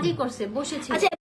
কাজই করছে বসেছে আচ্ছা।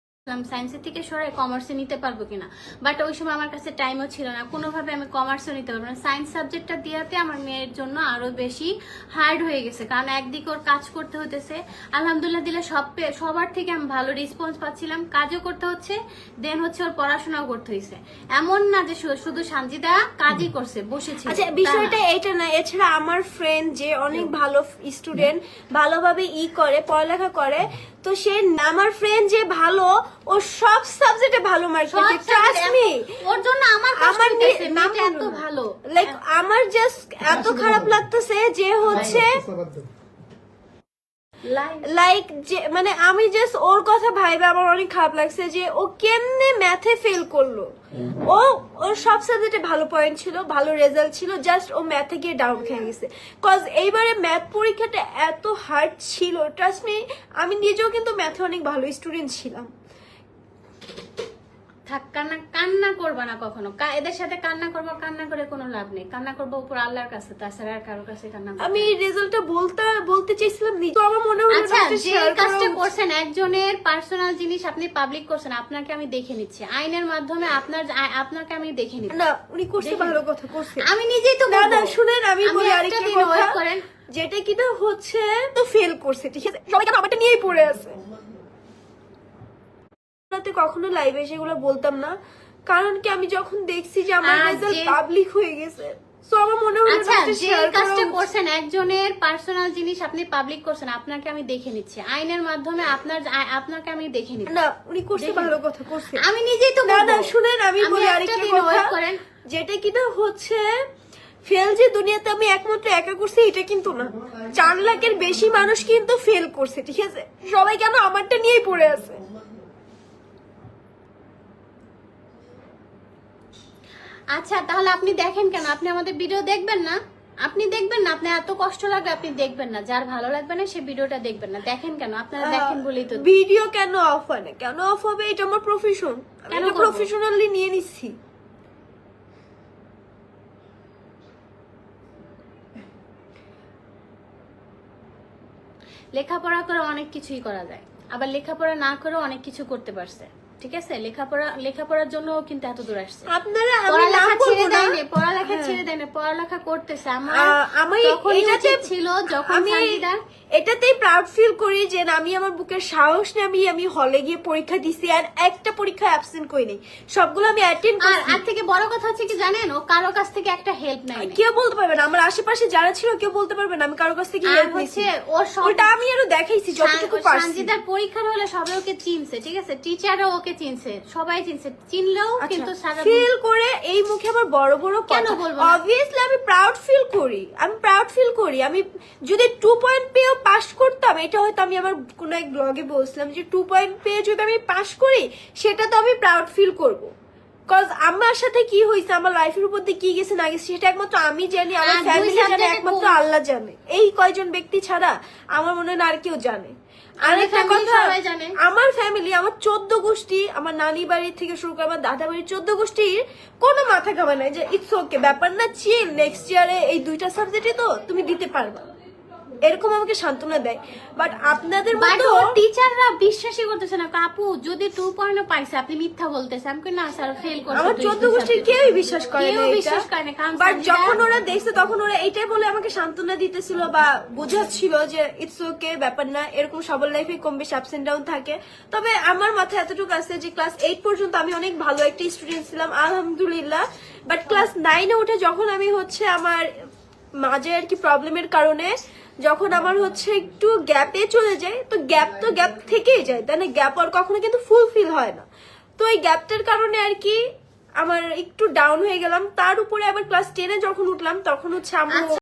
সায়েন্সের থেকে সরাই কমার্সে নিতে পারব কিনা? বাট ওই সময় আমার কাছে টাইমও ছিল না। কোনোভাবে আমি কমার্সও নিতে পারব না। সায়েন্স সাবজেক্টটা দেওয়াতে আমার মেয়ের জন্য আরও বেশি হার্ড হয়ে গেছে। কারণ একদিকে ওর কাজ করতে হতেছে। আলহামদুলিল্লাহ দিলে সব সবার থেকে আমি ভালো রেসপন্স পাচ্ছিলাম। কাজও করতে হচ্ছে। দেন হচ্ছে ওর পড়াশোনাও করতে হয়েছে এমন না যে শুধু সানজিদা কাজই করছে বসেছে। আচ্ছা বিষয়টা এটা না। এছাড়া আমার ফ্রেন্ড যে অনেক ভালো স্টুডেন্ট ভালোভাবে ই করে পড়ালেখা করে তো সে আমার ফ্রেন্ড যে ভালো ও সব সাবজেক্টে ভালো মার্ক সব পেয়েছে ট্রাস্ট মি ওর জন্য আমার আমার মেয়েটা এত ভালো। লাইক আমার জাস্ট এত খারাপ লাগতেছে যে হচ্ছে লাইক যে মানে আমি জাস্ট ওর কথা ভাইবে আমার অনেক খারাপ লাগছে যে ও কেমনে ম্যাথে ফেল করল। ও ওর সব সাবজেক্টে ভালো পয়েন্ট ছিল ভালো রেজাল্ট ছিল জাস্ট ও ম্যাথে গিয়ে ডাউন খেয়ে গেছে। কজ এইবারে ম্যাথ পরীক্ষাটা এত হার্ড ছিল ট্রাস্ট মি আমি নিজেও কিন্তু ম্যাথে অনেক ভালো স্টুডেন্ট ছিলাম। থাক কান্না কান্না করবা না কখনো। এদের সাথে কান্না করব কান্না করে কোনো লাভ নেই। কান্না করব উপর আল্লাহর কাছে তাছাড়া আর কারোর কাছে কান্না না। আমি রেজাল্টটা বলতে বলতে চাইছিলাম নিজে তো আমার মনে হলো আচ্ছা যে কাজটা করছেন একজনের পার্সোনাল জিনিস আপনি পাবলিক করছেন আপনাকে আমি দেখে নিচ্ছি। আইনের মাধ্যমে আপনার আপনাকে আমি দেখে নিচ্ছি। না উনি করছে ভালো কথা করছে। আমি নিজেই তো না বলব। না শুনেন আমি বলি আরেকটা কথা করেন। যেটা কিনা হচ্ছে তো ফেল করছে ঠিক আছে? সবাই কেন আমারটা নিয়েই পড়ে আছে? রাতে কখনো লাইভে সেগুলো বলতাম না। কারণ কি আমি যখন দেখছি যে আমার রেজাল্ট পাবলিক হয়ে গেছে আচ্ছা না একটা যে share করা কাজটা উচিত। করছেন একজনের পার্সোনাল জিনিস আপনি পাবলিক করছেন আপনাকে আমি দেখে নিচ্ছি। আইনের মাধ্যমে আপনার আপনাকে আমি দেখে নিচ্ছি। না উনি করছে ভালো কথা করছে। আমি নিজেই তো না শুনেন আমি আমি বলি আরেকটা কথা করেন। যেটা কিনা হচ্ছে ফেল যে দুনিয়াতে আমি একমাত্র একা করছি এটা কিন্তু না। চার লাখের বেশি মানুষ কিন্তু ফেল করছে ঠিক আছে? সবাই কেন আমারটা নিয়েই পড়ে আছে? আচ্ছা তাহলে আপনি দেখেন কেন? আপনি আমাদের ভিডিও দেখবেন না? আপনি দেখবেন না? আপনি এত কষ্ট লাগবে আপনি দেখবেন না। যার ভালো লাগবে না সে ভিডিওটা দেখবেন না। দেখেন কেন? আপনারা দেখেন বলেই তো। ভিডিও কেন অফ হয় না? কেন অফ হবে? এটা আমার প্রফেশন আমি কেন? প্রফেশনালি নিয়ে নিচ্ছি। লেখাপড়া করে অনেক কিছুই করা যায়। আবার লেখাপড়া না করেও অনেক কিছু করতে পারছে। ঠিক আছে? লেখাপড়া লেখাপড়ার জন্য কিন্তু এত দূর আসছে। আপনারা পড়ালেখা ছেড়ে দেয় না। পড়ালেখা ছেড়ে দেয় না পড়ালেখা করতেছে। আমার আমার আমি তখনই এটাতে ছিল যখন আমি এটাতেই প্রাউড ফিল করি যে আমি আমার বুকের সাহস নিয়ে আমি আমি হলে গিয়ে পরীক্ষা দিছি আর একটা পরীক্ষা অ্যাবসেন্ট করি নাই। সবগুলো আমি অ্যাটেন্ড আর আর থেকে বড় কথা হচ্ছে কি জানেন ও কারও কাছ থেকে একটা হেল্প নাই কেউ বলতে পারবে না আমার আশেপাশে যারা ছিল কেউ বলতে পারবে না আমি কারও কাছ থেকে হেল্প নিয়েছি ওর ওটা আমি আরও দেখাইছি যতটুকু পারছি। সানজিদার পরীক্ষার হলে সবাই ওকে চিনছে ঠিক আছে? টিচারও ওকে চিনছে সবাই চিনছে। চিনলেও কিন্তু সারা ফিল আচ্ছা, করে এই মুখে আমার বড় বড় কেন বলব অবভিয়াসলি আমি প্রাউড ফিল করি আমি প্রাউড ফিল করি। আমি যদি টু পয়েন্ট পেয়েও পাস করতাম এটা হয়তো আমি আমার কোনো এক ব্লগে বলছিলাম যে টু পয়েন্ট পেয়ে যদি আমি পাস করি সেটা তো আমি প্রাউড ফিল করব। কজ আমার সাথে কি হয়েছে আমার লাইফের উপর দিয়ে কি গেছে না গেছে সেটা একমাত্র আমি জানি আমার ফ্যামিলি জানে একমাত্র আল্লাহ জানে। এই কয়জন ব্যক্তি ছাড়া আমার মনে হয় আর কেউ জানে। আর আমার একটা কথা জানে। আমার ফ্যামিলি আমার চোদ্দ গোষ্ঠী আমার নানি বাড়ি থেকে শুরু করে আমার দাদা বাড়ির চোদ্দ গোষ্ঠীর কোনো মাথা কামা নাই যে ইটস ওকে ব্যাপার না চিল নেক্সট ইয়ারে এই দুইটা সাবজেক্টে তো তুমি দিতে পারবা। এরকম আমাকে সান্ত্বনা দেয়। বাট আপনাদের মতো টিচাররা বিশ্বাসই করতেছে না। আপু যদি টু পয়েন্ট পাইছে আপনি মিথ্যা বলতেছে। আমি না স্যার ফেল করছে আমার চোদ্দ গোষ্ঠীর। কেউই বিশ্বাস করে না বিশ্বাস করে না। কারণ বাট যখন ওরা দেখছে তখন ওরা এটাই বলে আমাকে সান্ত্বনা দিতেছিল বা বোঝাচ্ছিল যে ইটস ওকে ব্যাপার না। এরকম সবার লাইফে কম বেশি আপস এন্ড ডাউন থাকে। তবে আমার মাথায় এতটুকু আছে যে ক্লাস এইট পর্যন্ত আমি অনেক ভালো একটা স্টুডেন্ট ছিলাম আলহামদুলিল্লাহ। বাট ক্লাস নাইনে উঠে যখন আমি হচ্ছে আমার মাঝে আর কি প্রবলেমের কারণে যখন আমার হচ্ছে একটু গ্যাপে চলে যায়, তো গ্যাপ তো গ্যাপ থেকেই যায়, তাই না? গ্যাপ আর কখনো কিন্তু ফুলফিল হয় না। তো এই গ্যাপটার কারণে আর কি আমার একটু ডাউন হয়ে গেলাম। তার উপরে আবার ক্লাস টেনে যখন উঠলাম, তখন হচ্ছে আমার